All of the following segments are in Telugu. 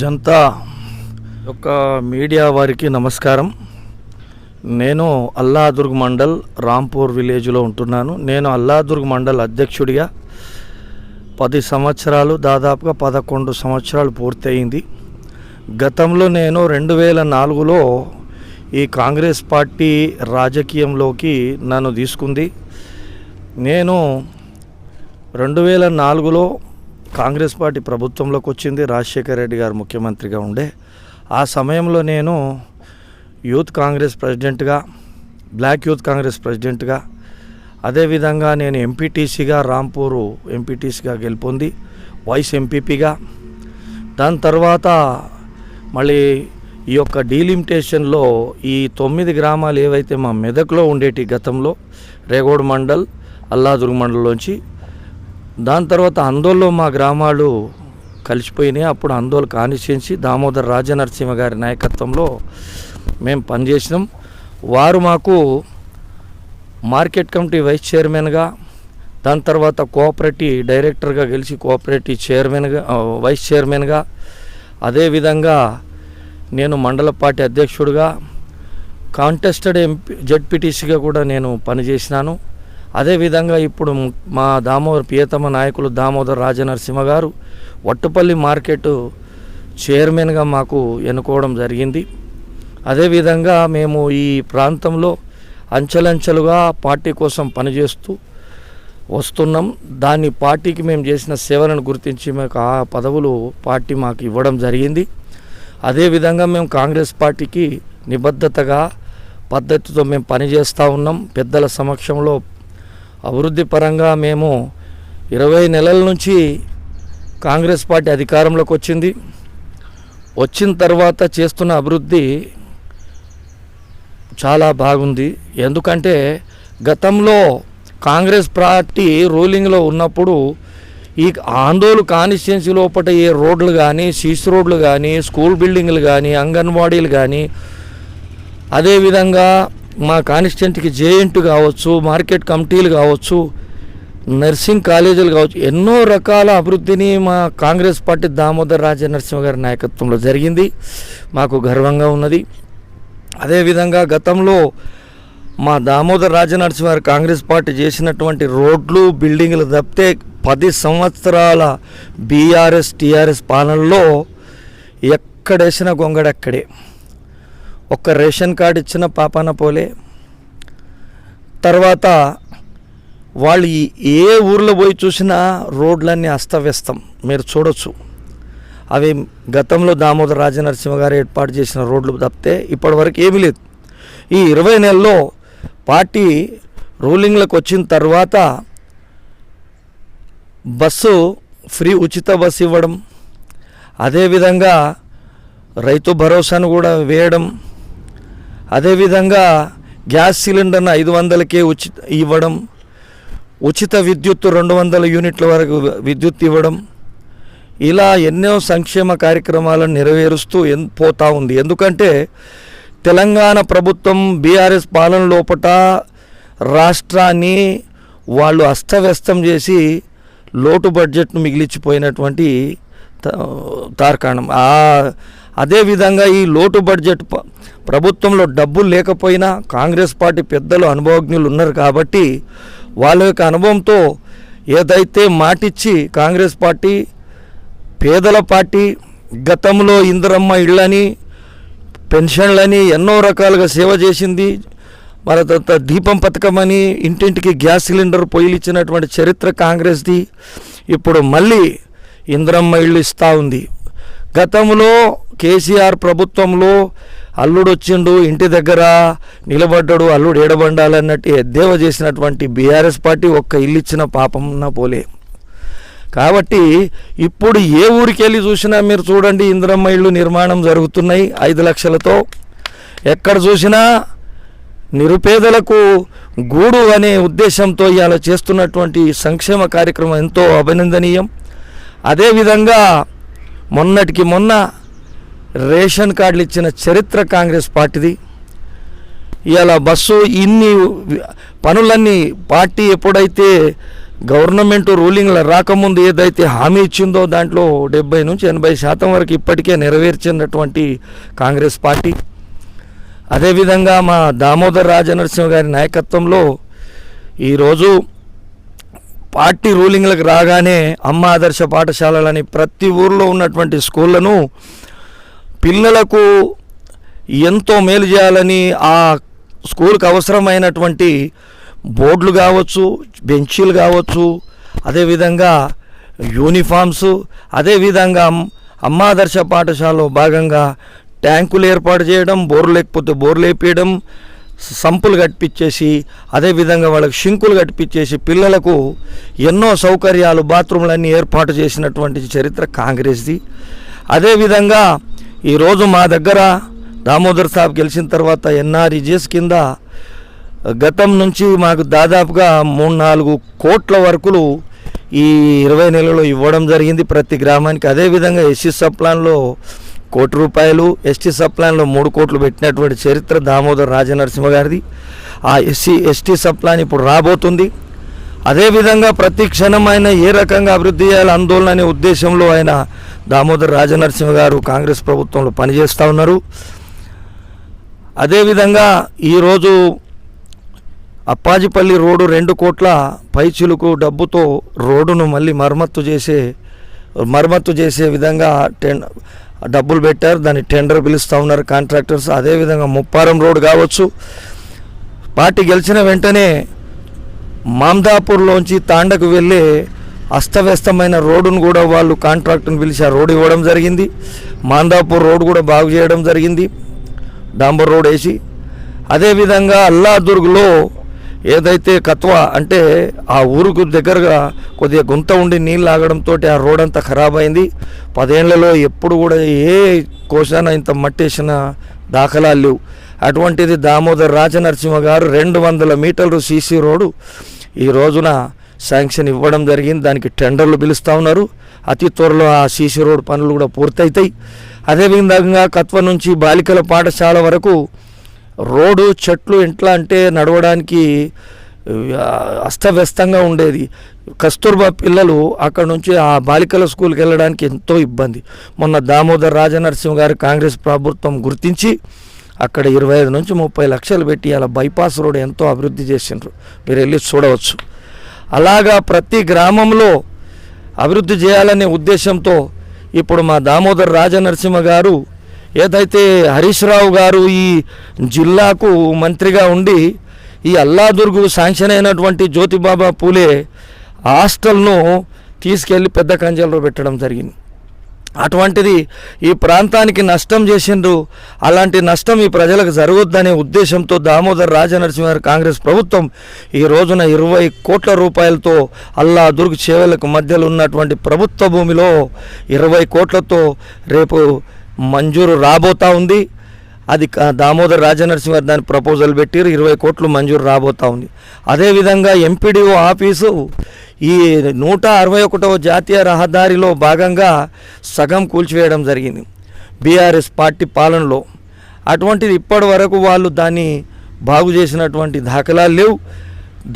జనతా యొక్క మీడియా వారికి నమస్కారం. నేను అల్లాదుర్గ్ మండల్ రాంపూర్ విలేజ్లో ఉంటున్నాను. నేను అల్లాదుర్గ్ మండల్ అధ్యక్షుడిగా పది సంవత్సరాలు దాదాపుగా పదకొండు సంవత్సరాలు పూర్తయింది. గతంలో నేను రెండు వేల నాలుగులో ఈ కాంగ్రెస్ పార్టీ రాజకీయంలోకి నన్ను తీసుకుంది. నేను రెండు వేల నాలుగులో కాంగ్రెస్ పార్టీ ప్రభుత్వంలోకి వచ్చింది రాజశేఖర రెడ్డి గారు ముఖ్యమంత్రిగా ఉండే. ఆ సమయంలో నేను యూత్ కాంగ్రెస్ ప్రెసిడెంట్గా బ్లాక్ యూత్ కాంగ్రెస్ ప్రెసిడెంట్గా అదేవిధంగా నేను ఎంపీటీసీగా రాంపూరు ఎంపీటీసీగా గెలుపొంది వైస్ ఎంపీపీగా. దాని తర్వాత మళ్ళీ ఈ యొక్క డీలిమిటేషన్లో ఈ తొమ్మిది గ్రామాలు ఏవైతే మా మెదక్లో ఉండేటి గతంలో రేగోడ్ మండల్ అల్లాదుర్గ్ మండలంలోంచి దాని తర్వాత అందోల్లో మా గ్రామాలు కలిసిపోయినాయి. అప్పుడు అందోల్ కానిస్టెన్సీ దామోదర్ రాజనరసింహ గారి నాయకత్వంలో మేము పనిచేసినాం. వారు మాకు మార్కెట్ కమిటీ వైస్ చైర్మన్గా దాని తర్వాత కోఆపరేటివ్ డైరెక్టర్గా గెలిచి కోఆపరేటివ్ చైర్మన్గా వైస్ చైర్మన్గా అదేవిధంగా నేను మండల పార్టీ అధ్యక్షుడిగా కాంటెస్టెడ్ ఎంపీ జడ్పీటీసీగా కూడా నేను పనిచేసినాను. అదేవిధంగా ఇప్పుడు మా దామోదర్ ప్రియతమ నాయకులు దామోదర్ రాజనరసింహ గారు వట్టుపల్లి మార్కెట్ చైర్మన్గా మాకు ఎన్నుకోవడం జరిగింది. అదేవిధంగా మేము ఈ ప్రాంతంలో అంచెలంచెలుగా పార్టీ కోసం పనిచేస్తూ వస్తున్నాం. దాన్ని పార్టీకి మేము చేసిన సేవలను గుర్తించి మాకు ఆ పదవులు పార్టీ మాకు ఇవ్వడం జరిగింది. అదేవిధంగా మేము కాంగ్రెస్ పార్టీకి నిబద్ధతగా పద్ధతితో మేము పనిచేస్తూ ఉన్నాం. పెద్దల సమక్షంలో అభివృద్ధి పరంగా మేము ఇరవై నెలల నుంచి కాంగ్రెస్ పార్టీ అధికారంలోకి వచ్చింది. వచ్చిన తర్వాత చేస్తున్న అభివృద్ధి చాలా బాగుంది. ఎందుకంటే గతంలో కాంగ్రెస్ పార్టీ రూలింగ్లో ఉన్నప్పుడు ఈ ఆందోళన కాన్స్టిట్యున్సీ లోపల ఏ రోడ్లు కానీ సీసీ రోడ్లు కానీ స్కూల్ బిల్డింగ్లు కానీ అంగన్వాడీలు కానీ అదేవిధంగా మా కాన్స్టిట్యుంట్కి జేఎంట్ కావచ్చు మార్కెట్ కమిటీలు కావచ్చు నర్సింగ్ కాలేజీలు కావచ్చు ఎన్నో రకాల అభివృద్ధిని మా కాంగ్రెస్ పార్టీ దామోదర్ రాజ నరసింహ గారి నాయకత్వంలో జరిగింది. మాకు గర్వంగా ఉన్నది. అదేవిధంగా గతంలో మా దామోదర్ రాజనరసింహ గారు కాంగ్రెస్ పార్టీ చేసినటువంటి రోడ్లు బిల్డింగ్లు తప్పితే పది సంవత్సరాల బీఆర్ఎస్ టీఆర్ఎస్ పాలనలో ఎక్కడేసిన గొంగడక్కడే ఒక్క రేషన్ కార్డు ఇచ్చిన పాపాన పోలే. తర్వాత వాళ్ళు ఏ ఊర్లో పోయి చూసినా రోడ్లన్నీ అస్తవ్యస్తం. మీరు చూడొచ్చు. అవి గతంలో దామోదర్ రాజనరసింహ గారు ఏర్పాటు చేసిన రోడ్లు తప్పితే ఇప్పటివరకు ఏమీ లేదు. ఈ ఇరవై నెలల్లో పార్టీ రూలింగ్లకు వచ్చిన తర్వాత బస్సు ఫ్రీ ఉచిత బస్సు ఇవ్వడం అదేవిధంగా రైతు భరోసాను కూడా వేయడం అదేవిధంగా గ్యాస్ సిలిండర్ను ఐదు వందలకే ఉచిత ఇవ్వడం ఉచిత విద్యుత్ రెండు వందల యూనిట్ల వరకు విద్యుత్ ఇవ్వడం ఇలా ఎన్నో సంక్షేమ కార్యక్రమాలను నెరవేరుస్తూ ఎన్ పోతా ఉంది. ఎందుకంటే తెలంగాణ ప్రభుత్వం బీఆర్ఎస్ పాలన లోపట రాష్ట్రాన్ని వాళ్ళు అస్తవ్యస్తం చేసి లోటు బడ్జెట్ను మిగిలిచిపోయినటువంటి తార్కాణం. ఆ అదేవిధంగా ఈ లోటు బడ్జెట్ ప్రభుత్వంలో డబ్బులు లేకపోయినా కాంగ్రెస్ పార్టీ పెద్దలు అనుభవజ్ఞులు ఉన్నారు కాబట్టి వాళ్ళ యొక్క అనుభవంతో ఏదైతే మాటిచ్చి కాంగ్రెస్ పార్టీ పేదల పార్టీ గతంలో ఇందిరమ్మ ఇళ్ళని పెన్షన్లని ఎన్నో రకాలుగా సేవ చేసింది మరి తర్వాత దీపం పథకం అని ఇంటింటికి గ్యాస్ సిలిండర్ పొయ్యిలు ఇచ్చినటువంటి చరిత్ర కాంగ్రెస్ది ఇప్పుడు మళ్ళీ ఇందిరమ్మ ఇళ్ళు ఇస్తూ ఉంది. గతంలో కేసీఆర్ ప్రభుత్వంలో అల్లుడు వచ్చిండు ఇంటి దగ్గర నిలబడ్డాడు అల్లుడు ఏడబండాలన్నట్టు ఎద్దేవా చేసినటువంటి బీఆర్ఎస్ పార్టీ ఒక్క ఇల్లు ఇచ్చిన పాపం పోలే. కాబట్టి ఇప్పుడు ఏ ఊరికి వెళ్ళి చూసినా మీరు చూడండి ఇంద్రమ్మ ఇళ్ళు నిర్మాణం జరుగుతున్నాయి ఐదు లక్షలతో. ఎక్కడ చూసినా నిరుపేదలకు గూడు అనే ఉద్దేశంతో ఇవాళ చేస్తున్నటువంటి సంక్షేమ కార్యక్రమం ఎంతో అభినందనీయం. అదేవిధంగా మొన్నటికి మొన్న రేషన్ కార్డులు ఇచ్చిన చరిత్ర కాంగ్రెస్ పార్టీది. ఇవాళ బస్సు ఇన్ని పనులన్నీ పార్టీ ఎప్పుడైతే గవర్నమెంట్ రూలింగ్ల రాకముందు ఏదైతే హామీ ఇచ్చిందో దాంట్లో డెబ్బై నుంచి ఎనభై శాతం వరకు ఇప్పటికే నెరవేర్చినటువంటి కాంగ్రెస్ పార్టీ. అదేవిధంగా మా దామోదర్ రాజనరసింహ గారి నాయకత్వంలో ఈరోజు పార్టీ రూలింగ్లకు రాగానే అమ్మ ఆదర్శ పాఠశాలలని ప్రతి ఊర్లో ఉన్నటువంటి స్కూళ్ళను పిల్లలకు ఎంతో మేలు చేయాలని ఆ స్కూల్కి అవసరమైనటువంటి బోర్డులు కావచ్చు బెంచీలు కావచ్చు అదేవిధంగా యూనిఫామ్స్ అదేవిధంగా అమ్మాదర్శ పాఠశాలలో భాగంగా ట్యాంకులు ఏర్పాటు చేయడం బోర్లు లేకపోతే బోర్లు వేపించడం సంపులు కట్టించేసి అదేవిధంగా వాళ్ళకి షింకులు కట్టించేసి పిల్లలకు ఎన్నో సౌకర్యాలు బాత్రూమ్లన్నీ ఏర్పాటు చేసినటువంటి చరిత్ర కాంగ్రెస్ది. అదేవిధంగా ఈరోజు మా దగ్గర దామోదర్ సాబ్ గెలిచిన తర్వాత ఎన్ఆర్ఈజీఎస్ కింద గతం నుంచి మాకు దాదాపుగా మూడు నాలుగు కోట్ల వరకులు ఈ ఇరవై నెలలో ఇవ్వడం జరిగింది ప్రతి గ్రామానికి. అదేవిధంగా ఎస్సీ సప్లాన్లో కోటి రూపాయలు ఎస్టీ సప్లాన్లో మూడు కోట్లు పెట్టినటువంటి చరిత్ర దామోదర్ రాజనరసింహ గారిది. ఆ ఎస్సీ ఎస్టీ సప్లాన్ ఇప్పుడు రాబోతుంది. అదేవిధంగా ప్రతి క్షణం ఆయన ఏ రకంగా అభివృద్ధి చేయాలి ఆందోళన అనే ఉద్దేశంలో ఆయన దామోదర్ రాజనరసింహ గారు కాంగ్రెస్ ప్రభుత్వంలో పనిచేస్తూ ఉన్నారు. అదేవిధంగా ఈరోజు అప్పాజిపల్లి రోడ్డు రెండు కోట్ల పైచులకు డబ్బుతో రోడ్డును మళ్ళీ మరమ్మత్తు చేసే మరమ్మత్తు చేసే విధంగా టెన్ డబ్బులు పెట్టారు. దాన్ని టెండర్ పిలుస్తూ ఉన్నారు కాంట్రాక్టర్స్. అదేవిధంగా ముప్పారం రోడ్ కావచ్చు. పార్టీ గెలిచిన వెంటనే మామ్దాపూర్లోంచి తాండకు వెళ్ళే అస్తవ్యస్తమైన రోడ్డును కూడా వాళ్ళు కాంట్రాక్టును పిలిచి ఆ రోడ్డు ఇవ్వడం జరిగింది. మాందాపూర్ రోడ్ కూడా బాగు చేయడం జరిగింది. డాంబర్ రోడ్ వేసి. అదేవిధంగా అల్లాదుర్గ్లో ఏదైతే కత్వ అంటే ఆ ఊరుకు దగ్గరగా కొద్దిగా గుంత ఉండి నీళ్ళు ఆగడంతో ఆ రోడ్ అంతా ఖరాబ్ అయింది పదేళ్ళలో ఎప్పుడు కూడా ఏ కోశాన ఇంత మట్టేసిన దాఖలాలు లేవు. అటువంటిది దామోదర్ రాజనరసింహ గారు రెండు వందల మీటర్లు సీసీ రోడ్డు ఈ రోజున శాంక్షన్ ఇవ్వడం జరిగింది. దానికి టెండర్లు పిలుస్తూ ఉన్నారు. అతి త్వరలో ఆ సీసీ రోడ్ పనులు కూడా పూర్తవుతాయి అదేవిధంగా కత్వ నుంచి బాలికల పాఠశాల వరకు రోడ్డు చెట్లు ఎట్లా అంటే నడవడానికి అస్తవ్యస్తంగా ఉండేది. కస్తూర్బా పిల్లలు అక్కడ నుంచి ఆ బాలికల స్కూల్కి వెళ్ళడానికి ఎంతో ఇబ్బంది. మొన్న దామోదర్ రాజనరసింహ గారు కాంగ్రెస్ ప్రభుత్వం గుర్తించి అక్కడ ఇరవై ఐదు నుంచి ముప్పై లక్షలు పెట్టి అలా బైపాస్ రోడ్ ఎంతో అభివృద్ధి చేసిండ్రు. మీరు వెళ్ళి చూడవచ్చు. అలాగా ప్రతి గ్రామంలో అభివృద్ధి చేయాలనే ఉద్దేశంతో ఇప్పుడు మా దామోదర్ రాజనరసింహ గారు ఏదైతే హరీష్ రావు గారు ఈ జిల్లాకు మంత్రిగా ఉండి ఈ అల్లాదుర్గు శాంక్షన్ అయినటువంటి జ్యోతిబాబా పూలే హాస్టల్ను తీసుకెళ్ళి పెద్ద కంచెల్లో పెట్టడం జరిగింది. అటువంటిది ఈ ప్రాంతానికి నష్టం చేసిండ్రు. అలాంటి నష్టం ఈ ప్రజలకు జరగొద్దనే ఉద్దేశంతో దామోదర్ రాజనరసింహారు కాంగ్రెస్ ప్రభుత్వం ఈ రోజున ఇరవై కోట్ల రూపాయలతో అల్లా దుర్గ్ చేవలకు మధ్యలో ఉన్నటువంటి ప్రభుత్వ భూమిలో ఇరవై కోట్లతో రేపు మంజూరు రాబోతా ఉంది. అది దామోదర్ రాజనరసింహారు దాని ప్రపోజల్ పెట్టిరు ఇరవై కోట్లు మంజూరు రాబోతా ఉంది. అదేవిధంగా ఎంపీడీఓ ఆఫీసు ఈ నూట అరవై ఒకటవ జాతీయ రహదారిలో భాగంగా సగం కూల్చివేయడం జరిగింది. బీఆర్ఎస్ పార్టీ పాలనలో అటువంటిది ఇప్పటి వరకు వాళ్ళు దాన్ని బాగు చేసినటువంటి దాఖలాలు లేవు.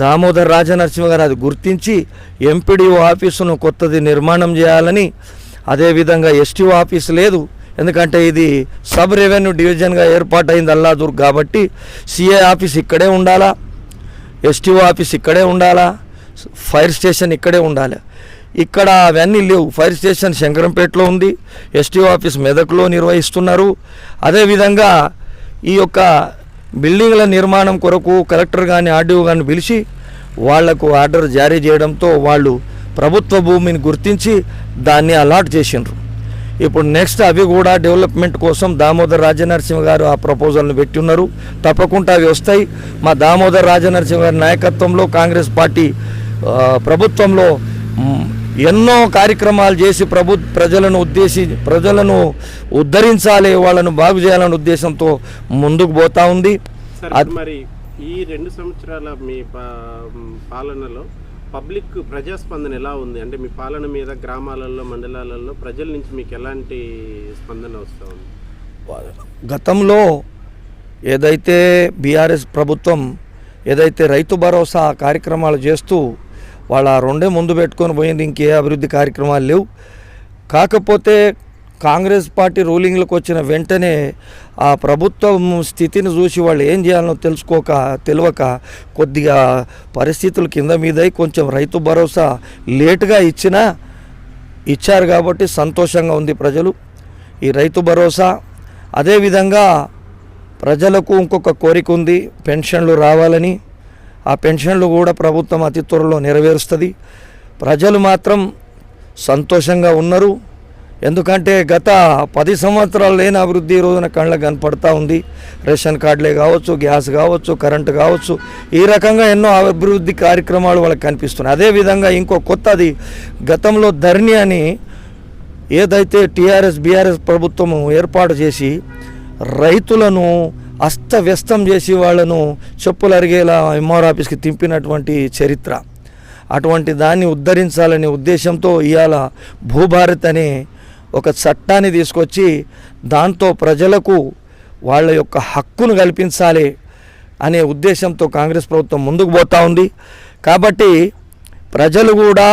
దామోదర్ రాజనరసింహ గారు అది గుర్తించి ఎంపీడీఓ ఆఫీసును కొత్తది నిర్మాణం చేయాలని అదేవిధంగా ఎస్టీఓ ఆఫీస్ లేదు. ఎందుకంటే ఇది సబ్ రెవెన్యూ డివిజన్గా ఏర్పాటైంది అల్లాదూర్ కాబట్టి సిఏ ఆఫీస్ ఇక్కడే ఉండాలా? ఎస్టీఓ ఆఫీస్ ఇక్కడే ఉండాలా? ఫైర్ స్టేషన్ ఇక్కడే ఉండాలి. ఇక్కడ అవన్నీ లేవు. ఫైర్ స్టేషన్ శంకరంపేటలో ఉంది. ఎస్టీఓ ఆఫీస్ మెదక్లో నిర్వహిస్తున్నారు. అదేవిధంగా ఈ యొక్క బిల్డింగ్ల నిర్మాణం కొరకు కలెక్టర్ కానీ ఆర్డీఓ కానీ పిలిచి వాళ్ళకు ఆర్డర్ జారీ చేయడంతో వాళ్ళు ప్రభుత్వ భూమిని గుర్తించి దాన్ని అలాట్ చేసిండ్రు. ఇప్పుడు నెక్స్ట్ అవి కూడా డెవలప్మెంట్ కోసం దామోదర్ రాజనరసింహ గారు ఆ ప్రపోజల్ను పెట్టి ఉన్నారు తప్పకుండా అవి వస్తాయి. మా దామోదర్ రాజనరసింహ గారి నాయకత్వంలో కాంగ్రెస్ పార్టీ ప్రభుత్వంలో ఎన్నో కార్యక్రమాలు చేసి ప్రభు ప్రజలను ఉద్దేశి ప్రజలను ఉద్ధరించాలి వాళ్ళను బాగు చేయాలనే ఉద్దేశంతో ముందుకు పోతా ఉంది. మరి ఈ రెండు సంవత్సరాల మీ పాలనలో పబ్లిక్ ప్రజాస్పందన ఎలా ఉంది? అంటే మీ పాలన మీద గ్రామాలలో మండలాలలో ప్రజల నుంచి మీకు ఎలాంటి స్పందన వస్తూ ఉంది? గతంలో ఏదైతే బీఆర్ఎస్ ప్రభుత్వం ఏదైతే రైతు భరోసా కార్యక్రమాలు చేస్తూ వాళ్ళు ఆ రెండే ముందు పెట్టుకొని పోయింది ఇంకే అభివృద్ధి కార్యక్రమాలు లేవు. కాకపోతే కాంగ్రెస్ పార్టీ రూలింగ్లకు వచ్చిన వెంటనే ఆ ప్రభుత్వం స్థితిని చూసి వాళ్ళు ఏం చేయాలనో తెలుసుకోక తెలియక కొద్దిగా పరిస్థితులు కింద మీదై కొంచెం రైతు భరోసా లేటుగా ఇచ్చినా ఇచ్చారు కాబట్టి సంతోషంగా ఉంది ప్రజలు. ఈ రైతు భరోసా అదేవిధంగా ప్రజలకు ఇంకొక కోరిక ఉంది పెన్షన్లు రావాలని. ఆ పెన్షన్లు కూడా ప్రభుత్వం అతి త్వరలో నెరవేరుస్తుంది. ప్రజలు మాత్రం సంతోషంగా ఉన్నారు. ఎందుకంటే గత పది సంవత్సరాలు లేని అభివృద్ధి రోజున కళ్ళకు కనపడతా ఉంది. రేషన్ కార్డులే కావచ్చు గ్యాస్ కావచ్చు కరెంటు కావచ్చు ఈ రకంగా ఎన్నో అభివృద్ధి కార్యక్రమాలు వాళ్ళకి కనిపిస్తున్నాయి. అదేవిధంగా ఇంకో కొత్తది గతంలో ధరణి అని ఏదైతే టీఆర్ఎస్ బీఆర్ఎస్ ప్రభుత్వము ఏర్పాటు చేసి రైతులను అస్తవ్యస్తం చేసి వాళ్ళను చెప్పులు అరిగేలా ఎంఆర్ ఆఫీస్కి తింపినటువంటి చరిత్ర. అటువంటి దాన్ని ఉద్ధరించాలనే ఉద్దేశంతో ఇవాళ భూభారత్ అనే ఒక చట్టాన్ని తీసుకొచ్చి దాంతో ప్రజలకు వాళ్ళ యొక్క హక్కును కల్పించాలి అనే ఉద్దేశంతో కాంగ్రెస్ ప్రభుత్వం ముందుకు పోతూ ఉంది. కాబట్టి ప్రజలు కూడా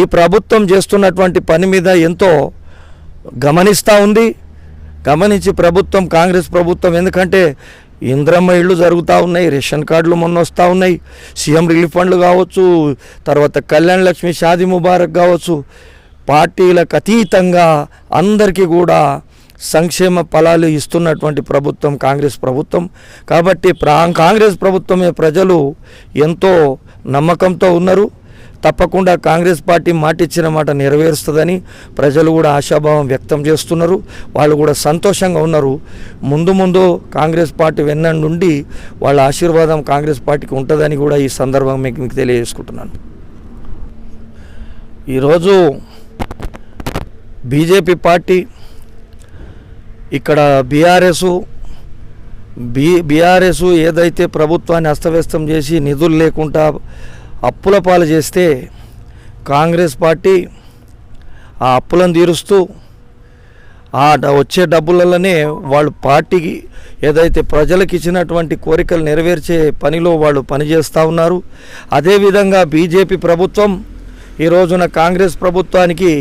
ఈ ప్రభుత్వం చేస్తున్నటువంటి పని మీద ఎంతో గమనిస్తూ ఉంది. గమనించి ప్రభుత్వం కాంగ్రెస్ ప్రభుత్వం ఎందుకంటే ఇంద్రమ్మ ఇళ్ళు జరుగుతూ ఉన్నాయి రేషన్ కార్డులు మొన్న వస్తూ ఉన్నాయి సీఎం రిలీఫ్ ఫండ్లు కావచ్చు తర్వాత కళ్యాణ్ లక్ష్మి షాది ముబారక్ కావచ్చు పార్టీలకు అతీతంగా అందరికీ కూడా సంక్షేమ ఫలాలు ఇస్తున్నటువంటి ప్రభుత్వం కాంగ్రెస్ ప్రభుత్వం. కాబట్టి ప్రా కాంగ్రెస్ ప్రభుత్వమే ప్రజలు ఎంతో నమ్మకంతో ఉన్నారు. తప్పకుండా కాంగ్రెస్ పార్టీ మాట ఇచ్చిన మాట నెరవేరుస్తుందని ప్రజలు కూడా ఆశాభావం వ్యక్తం చేస్తున్నారు. వాళ్ళు కూడా సంతోషంగా ఉన్నారు. ముందు ముందు కాంగ్రెస్ పార్టీ వెన్న నుండి వాళ్ళ ఆశీర్వాదం కాంగ్రెస్ పార్టీకి ఉంటుందని కూడా ఈ సందర్భం మీకు మీకు తెలియజేసుకుంటున్నాను. ఈరోజు బీజేపీ పార్టీ ఇక్కడ బీఆర్ఎస్ బీ బీఆర్ఎస్ ఏదైతే ప్రభుత్వాన్ని అస్తవ్యస్తం చేసి నిధులు లేకుండా అప్పుల పాలు చేస్తే కాంగ్రెస్ పార్టీ ఆ అప్పులను తీరుస్తూ ఆ డ- వచ్చే డబ్బులలోనే వాళ్ళు పార్టీకి ఏదైతే ప్రజలకు ఇచ్చినటువంటి కోరికలు నెరవేర్చే పనిలో వాళ్ళు పనిచేస్తూ ఉన్నారు. అదేవిధంగా బీజేపీ ప్రభుత్వం ఈ రోజున కాంగ్రెస్ ప్రభుత్వానికి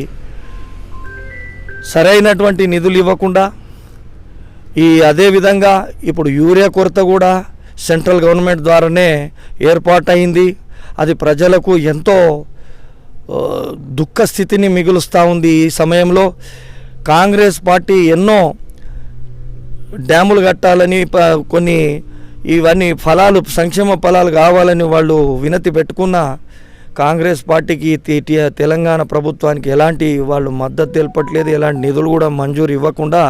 సరైనటువంటి నిధులు ఇవ్వకుండా ఈ అదేవిధంగా ఇప్పుడు యూరియా కొరత కూడా సెంట్రల్ గవర్నమెంట్ ద్వారానే ఏర్పాటైంది అది ప్రజలకు ఎంతో దుఃఖ స్థితిని మిగులుస్తూ ఉంది. ఈ సమయంలో కాంగ్రెస్ పార్టీ ఎన్నో డ్యాములు కట్టాలని కొన్ని ఇవన్నీ ఫలాలు సంక్షేమ ఫలాలు కావాలని వాళ్ళు వినతి పెట్టుకున్న కాంగ్రెస్ పార్టీకి తెలంగాణ ప్రభుత్వానికి ఎలాంటి వాళ్ళు మద్దతు తెలపట్లేదు. ఎలాంటి నిధులు కూడా మంజూరు ఇవ్వకుండా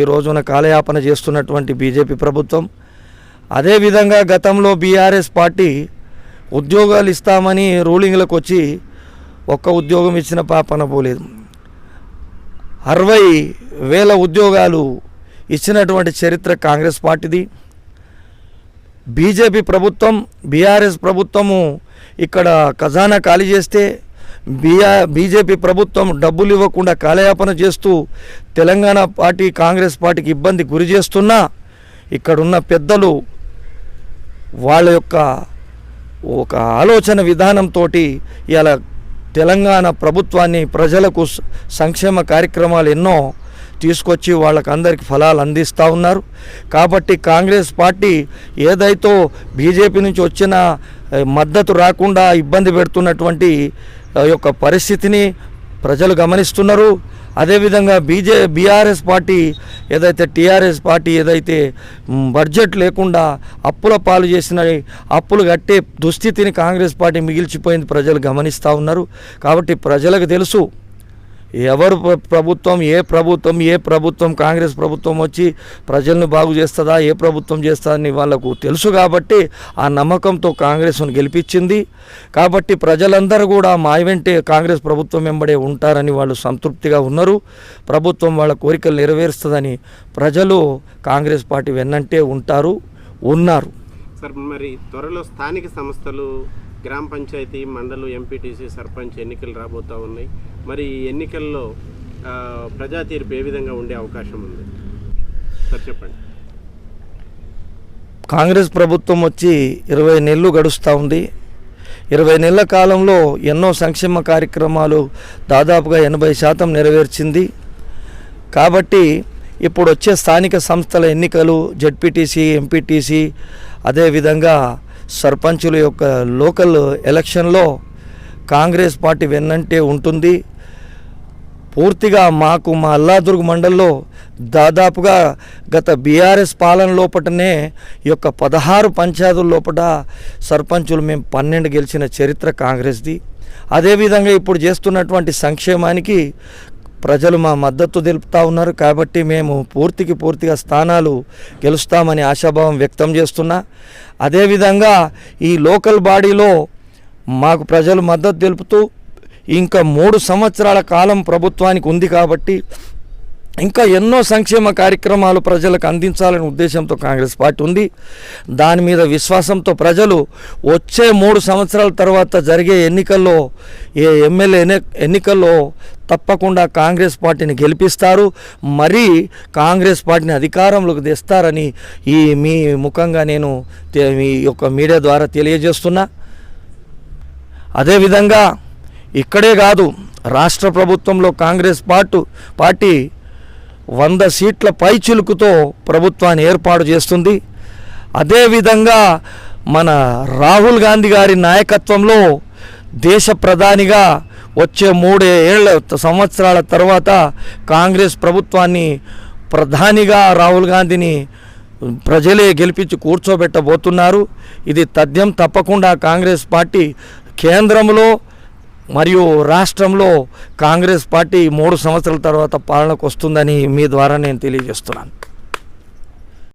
ఈ రోజున కాలయాపన చేస్తున్నటువంటి బీజేపీ ప్రభుత్వం. అదేవిధంగా గతంలో బీఆర్ఎస్ పార్టీ ఉద్యోగాలు ఇస్తామని రూలింగ్లకు వచ్చి ఒక్క ఉద్యోగం ఇచ్చిన పాపన పోలేదు అరవై వేల ఉద్యోగాలు ఇచ్చినటువంటి చరిత్ర కాంగ్రెస్ పార్టీది. బీజేపీ ప్రభుత్వం బీఆర్ఎస్ ప్రభుత్వము ఇక్కడ ఖజానా ఖాళీ చేస్తే బీఆర్ బీజేపీ ప్రభుత్వం డబ్బులు ఇవ్వకుండా కాలయాపన చేస్తూ తెలంగాణ పార్టీ కాంగ్రెస్ పార్టీకి ఇబ్బంది గురి చేస్తున్నా ఇక్కడున్న పెద్దలు వాళ్ళ యొక్క ఒక ఆలోచన విధానంతో ఇలా తెలంగాణ ప్రభుత్వాన్ని ప్రజలకు సంక్షేమ కార్యక్రమాలు ఎన్నో తీసుకొచ్చి వాళ్ళకు అందరికి ఫలాలు అందిస్తూ ఉన్నారు. కాబట్టి కాంగ్రెస్ పార్టీ ఏదైతే బీజేపీ నుంచి వచ్చిన మద్దతు రాకుండా ఇబ్బంది పెడుతున్నటువంటి ఆ, యొక్క పరిస్థితిని ప్రజలు గమనిస్తున్నారు. అదేవిధంగా బీజే బీఆర్ఎస్ పార్టీ ఏదైతే టీఆర్ఎస్ పార్టీ ఏదైతే బడ్జెట్ లేకుండా అప్పుల పాలు చేసిన అప్పులు కట్టే దుస్థితిని కాంగ్రెస్ పార్టీ మిగిల్చిపోయింది ప్రజలు గమనిస్తూ ఉన్నారు. కాబట్టి ప్రజలకు తెలుసు ఎవరు ప్రభుత్వం ఏ ప్రభుత్వం ఏ ప్రభుత్వం కాంగ్రెస్ ప్రభుత్వం వచ్చి ప్రజల్ని బాగు చేస్తుందా ఏ ప్రభుత్వం చేస్తుందని వాళ్ళకు తెలుసు కాబట్టి ఆ నమ్మకంతో కాంగ్రెస్ను గెలిపించింది. కాబట్టి ప్రజలందరూ కూడా మా వెంటే కాంగ్రెస్ ప్రభుత్వం వెంబడే ఉంటారని వాళ్ళు సంతృప్తిగా ఉన్నారు. ప్రభుత్వం వాళ్ళ కోరికలు నెరవేరుస్తుందని ప్రజలు కాంగ్రెస్ పార్టీ వెన్నంటే ఉంటారు ఉన్నారు. సార్ మరి త్వరలో స్థానిక సంస్థలు గ్రామ పంచాయతీ మండలు ఎంపీటీసీ సర్పంచ్ ఎన్నికలు రాబోతూ ఉన్నాయి. మరి ఎన్నికల్లో ప్రజా తీర్పు ఏ విధంగా ఉండే అవకాశం ఉంది? సార్ చెప్పండి. కాంగ్రెస్ ప్రభుత్వం వచ్చి ఇరవై నెలలు గడుస్తూ ఉంది. ఇరవై నెలల కాలంలో ఎన్నో సంక్షేమ కార్యక్రమాలు దాదాపుగా ఎనభై శాతం నెరవేర్చింది. కాబట్టి ఇప్పుడు వచ్చే స్థానిక సంస్థల ఎన్నికలు జడ్పీటీసీ ఎంపీటీసీ అదేవిధంగా సర్పంచుల యొక్క లోకల్ ఎలక్షన్లో కాంగ్రెస్ పార్టీ వెన్నంటే ఉంటుంది. పూర్తిగా మాకు మా అల్లాదుర్గ్ మండల్లో దాదాపుగా గత బీఆర్ఎస్ పాలన లోపటనే ఈ యొక్క పదహారు పంచాయతీల లోపల సర్పంచులు మేము పన్నెండు గెలిచిన చరిత్ర కాంగ్రెస్ది. అదేవిధంగా ఇప్పుడు చేస్తున్నటువంటి సంక్షేమానికి ప్రజలు మా మద్దతు తెలుపుతా ఉన్నారు. కాబట్టి మేము పూర్తికి పూర్తిగా స్థానాలు గెలుస్తామని ఆశాభావం వ్యక్తం చేస్తున్నా. అదేవిధంగా ఈ లోకల్ బాడీలో మాకు ప్రజలు మద్దతు తెలుపుతూ ఇంకా మూడు సంవత్సరాల కాలం ప్రభుత్వానికి ఉంది కాబట్టి ఇంకా ఎన్నో సంక్షేమ కార్యక్రమాలు ప్రజలకు అందించాలనే ఉద్దేశంతో కాంగ్రెస్ పార్టీ ఉంది. దాని మీద విశ్వాసంతో ప్రజలు వచ్చే మూడు సంవత్సరాల తర్వాత జరిగే ఎన్నికల్లో ఏ ఎమ్మెల్యే ఎన్నికల్లో తప్పకుండా కాంగ్రెస్ పార్టీని గెలిపిస్తారు. మరీ కాంగ్రెస్ పార్టీని అధికారంలోకి తెస్తారని ఈ మీ ముఖంగా నేను మీ యొక్క మీడియా ద్వారా తెలియజేస్తున్నా. అదేవిధంగా ఇక్కడే కాదు రాష్ట్ర ప్రభుత్వంలో కాంగ్రెస్ పార్టీ పార్టీ వంద సీట్ల పైచిలుకుతో ప్రభుత్వాన్ని ఏర్పాటు చేస్తుంది. అదేవిధంగా మన రాహుల్ గాంధీ గారి నాయకత్వంలో దేశ ప్రధానిగా వచ్చే మూడే ఏళ్ళ సంవత్సరాల తర్వాత కాంగ్రెస్ ప్రభుత్వాన్ని ప్రధానిగా రాహుల్ గాంధీని ప్రజలే గెలిపించి కూర్చోబెట్టబోతున్నారు. ఇది తథ్యం తప్పకుండా కాంగ్రెస్ పార్టీ కేంద్రంలో మరియు రాష్ట్రంలో కాంగ్రెస్ పార్టీ మూడు సంవత్సరాల తర్వాత పాలనకు వస్తుందని మీ ద్వారా నేను తెలియజేస్తున్నాను.